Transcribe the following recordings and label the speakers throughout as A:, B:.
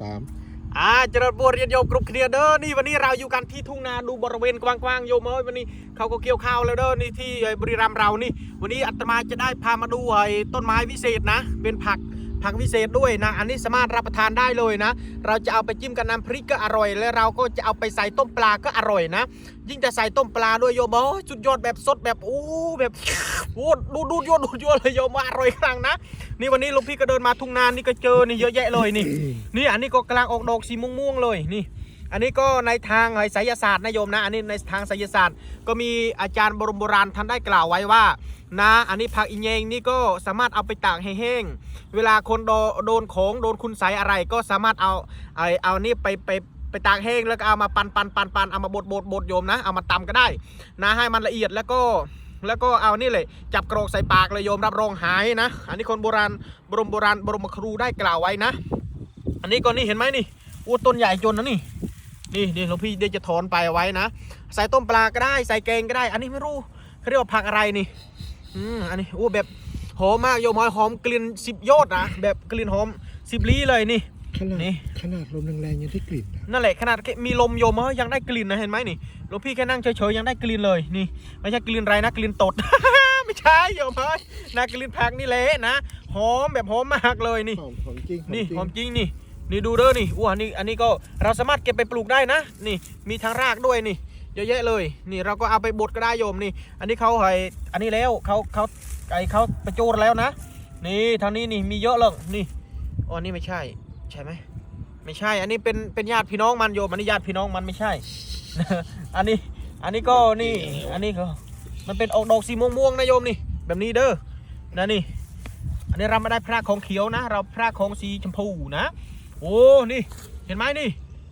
A: สาม
B: อ่าจริญบัวเรียนโยมกรุ๊ปเคลียร์เด้อนี่วันนี้เราอยู่กันที่ทุ่งนาดูบริเวณกว้างๆโยมเอ้ยวันนี้เขาก็เกี่ยวข้าวแล้วเด้อนี่ที่บริรัมย์เรานี่ วันนี้อัตมาจะได้พามาดูไอ้ต้นไม้วิเศษนะ เป็นผัก ผักวิเศษด้วยนะ อันนี้สามารถรับประทานได้เลยนะ เราจะเอาไปจิ้มกับน้ำพริกก็อร่อย และเราก็จะเอาไปใส่ต้มปลาก็อร่อยนะ ยิ่งจะใส่ต้มปลาด้วยโยมโอ้จุดยอดแบบสดแบบโอ้แบบโอ้ดูดูยอดดูยอดเลยโยมอร่อยครั้งนะ นี่วันนี้ลุงพี่ก็เดินมาทุ่งนานนี่ก็เจอนี่เยอะแยะเลยนี่ นี่อันนี้ก็กลางออกดอกสีม่วงๆเลยนี่ อันนี้ก็ในทางไสยศาสตร์นะโยมนะอันนี้ในทางไสยศาสตร์ ก็มีอาจารย์บรมโบราณท่านได้กล่าวไว้ว่านะอันนี้ผักอินเยงนี่ก็สามารถเอาไปตากแห้งเวลาคนโดโดนของโดนคุณใสอะไรก็สามารถเอาไอเอานี่ไปไปไปตากแห้งแล้วก็เอามาปันปันปันปันเอามาบดบดบดโยมนะเอามาตำก็ได้นะให้มันละเอียดแล้วก็แล้วก็เอานี่เลยจับกรอกใส่ปากเลยโยมรับรองหายนะ อันนี้คนโบราณบรมโบราณบรมครูได้กล่าวไว้นะ อันนี้ก็นี่เห็นไหมนี่อู้ต้นใหญ่จนนะนี่ นี่นี่หลวงพี่เดี๋ยวจะถอนไปเอาไว้นะ ใส่ต้มปลาก็ได้ ใส่แกงก็ได้ อันนี้ไม่รู้เขาเรียกว่าผักอะไรนี่ อืมอันนี้โอ้แบบหอมมากโยมหอยหอมกลิ่นสิบยอดนะแบบกลิ่นหอมสิบลี้เลยนี่
A: ขนาด
B: นี่
A: ขนาดลมแรงๆยังได้กลิ่นนะ
B: นั่นแหละขนาดแค่มีลมโยมเอ้ยยังได้กลิ่นนะเห็นไหมนี่หลวงพี่แค่นั่งเฉยๆยังได้กลิ่นเลยนี่ไม่ใช่กลิ่นอะไรนะกลิ่นตด ไม่ใช่โยมเอ้ยนะกลิ่นผักนี่แหละนะหอมแบบหอมมากเลยนี่
A: หอมหอมจริง
B: นี่
A: จริง
B: หอมจริงนี่ นี่ดูเด้อนี่อ้วนนี่อันนี้ก็เราสามารถเก็บไปปลูกได้นะ นี่มีทางรากด้วยนี่เยอะแยะเลย นี่เราก็เอาไปบดก็ได้โยมนี่ อันนี้เขาให้อันนี้แล้วเขาเขาไอเขาประจูรแล้วนะ นี่ทางนี้นี่มีเยอะเลยนี่อ๋ออันนี้ไม่ใช่ ใช่ไหมไม่ใช่ อันนี้เป็นเป็นญาติพี่น้องมันโยมอันนี้ญาติพี่น้องมันไม่ใช่ อันนี้อันนี้ก็นี่อันนี้ก็มันเป็นออกดอกสีม่วงๆนะโยมนี่ แบบนี้เด้อนะนี่ อันนี้เราไม่ได้พระของเขียวนะ เราพระของสีชมพูนะ โอ้นี่เห็นไหมนี่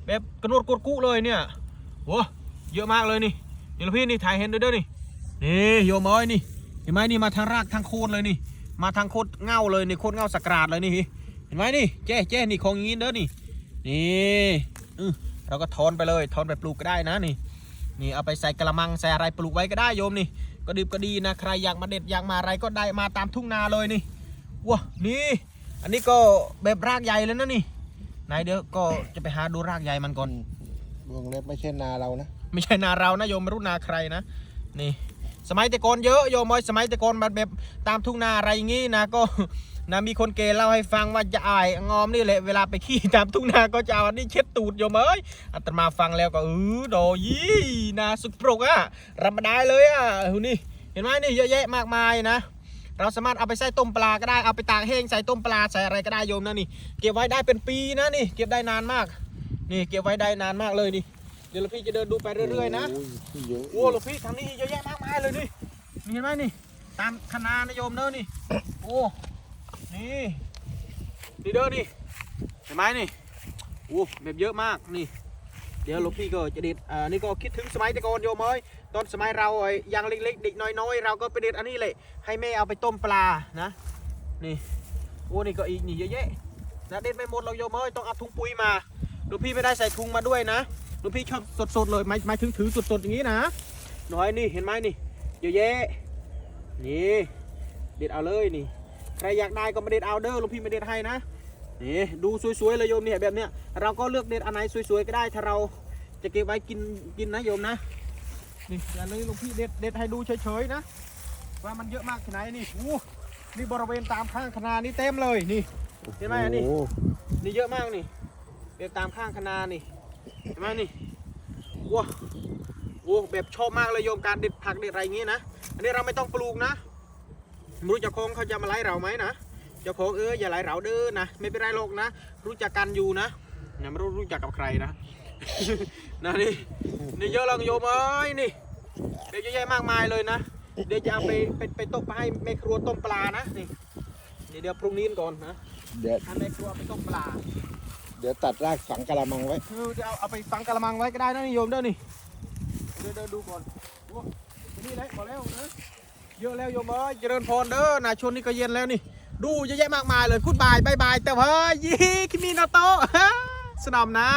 B: แบบกระโดดกดกู้เลยเนี่ยโอ้เยอะมากเลยนี่นี่หลวพี่นี่ถ่ายเห็นด้วยเด้อนี่นี่โยมเอ้ยนี่เห็นไหมนี่มาทางรากทางโคนเลยนี่ มาทางโคตรเง่าเลยนี่โคตรเง่าสกราดเลยนี่เห็นไหมนี่เจ๊เจ๊นี่ของงี้เด้อนี่นี่อือเราก็ทอนไปเลยทอนไปปลูกก็ได้นะนี่ นี่เอาไปใส่กระมังใส่อะไรปลูกไว้ก็ได้โยมนี่ ก็ดีก็ดีนะใครอยากมาเด็ดอยากมาอะไรก็ได้มาตามทุ่งนาเลยนี่ว้านี่ อันนี้ก็แบบรากใหญ่เลยนะนี่ ไหนเดี๋ยวก็จะไปหาดูรากใหญ่มันก่อน
A: วงเล็บไม่ใช่นาเรานะ
B: ไม่ใช่นาเรานะโยมไม่รู้นาใครนะ นี่ สมัยแต่ก่อนเยอะโยมเอ้ยสมัยแต่ก่อนแบบแบบตามทุ่งนาอะไรอย่างงี้นะก็นะมีคนเกเล่าให้ฟังว่าจะอายงอมนี่แหละเวลาไปขี้ตามทุ่งนาก็จะเอาอันนี้เช็ดตูดโยมเอ้ยอาตมาฟังแล้วก็เออโดยี่นาสุกปรกอะรับมาได้เลยอะหูนี่เห็นไหมนี่เยอะแยะมากมายนะ เราสามารถเอาไปใส่ต้มปลาก็ได้เอาไปตากแห้งใส่ต้มปลาใส่อะไรก็ได้โยมนะนี่ เก็บไว้ได้เป็นปีนะนี่ เก็บได้นานมาก นี่เก็บไว้ได้นานมากเลยนี่ เดี๋ยวหลวงพี่จะเดินดูไปเรื่อยๆนะ
A: โอ้ยเยอะ
B: โอ้หลวงพี่ทางนี้เยอะแยะมากมายเลยนี่นี่เห็นไหมนี่ ตามคณะนโยมเด้อนี่โอ้นี่นี่เด้อนี่เห็นไหมนี่โอ้แบบเยอะมากนี่ เดี๋ยวลวงพี่ก็จะเด็ดอ่านี่ก็คิดถึงสมัยต่ก่อนโยมเอ้ยตอนสมัยเราไอ้ยังเล็กๆเด็กน้อยๆ เราก็ไปเด็ดอันนี้เลยให้แม่เอาไปต้มปลานะนี่โอ้นี่ก็อีกนี่เยอะแยะนะเด็ดไม่หมดหรอกโยมเอ้ยต้องเอาถุงปุ๋ยมาลวงพี่ไม่ได้ใส่ถุงมาด้วยนะลวงพี่ชอบสดๆเลยหมายหมายถึงถือสดๆอย่างนี้นะน่อยนี่เห็นไหมนี่เยอะแยะนี่เด็ดเอาเลยนี่ใครอยากได้ก็มาเด็ดเอาเด้อลวงพี่ไม่เด็ดให้นะ นี่ดูสวยๆเลยโยมเนี่ยแบบเนี้ยเราก็เลือกเด็ดอันไหนสวยๆก็ได้ถ้าเราจะเก็บไว้กินกินนะโยมนะนี่อันนี้หลวงพี่เด็ดเด็ดให้ดูเฉยๆนะว่ามันเยอะมากขนาดไหนนี่อู้นี่บริเวณตามข้างคณานี่เต็มเลยนี่เห็นไหมอันนี้นี่เยอะมากนี่เรียกตามข้างคณานี่เห็นไหมนี่ว้าโอ้แบบชอบมากเลยโยมการเด็ดผักเด็ดอะไรอย่างงี้นะอันนี้เราไม่ต้องปลูกนะไม่รู้จ้าของเขาจะมาไล่เราไหมนะ จ้าของเอออย่าไล่เราเด้อนะไม่เป็นไรหรอกนะ รู้จักกันอยู่นะเนี่ยไม่รู้รู้จักกับใครนะนะนี่นี่เยอะเลยโยมเอ้ยนี่เดี๋ยวเยอะแยะมากมายเลยนะเดี๋ยวจะเอาไปไปไปต้มไปให้แม่ครัวต้มปลานะนี่นี่เดี๋ยวพรุ่งนี้ก่อนนะ
A: เดี๋ยว
B: ให้แม่ครัวไปต้มปลา
A: เดี๋ยวตัดรากฝังกะละมังไว้
B: เออจะเอาเอาไปฟังกะละมังไว้ก็ได้นะนิยมเด้อนี่เดินเดินดูก่อนโอ้นี่แหละพอแล้วนะเยอะแล้วโยมเอ้ยเจริญพรเด้อนาชนนี่ก็เย็นแล้วนี่ ดูเยอะแยะมากมายเลยพูดบายบายบายแต่เฮ้ยยี่คิมินาโตะสนอมนะ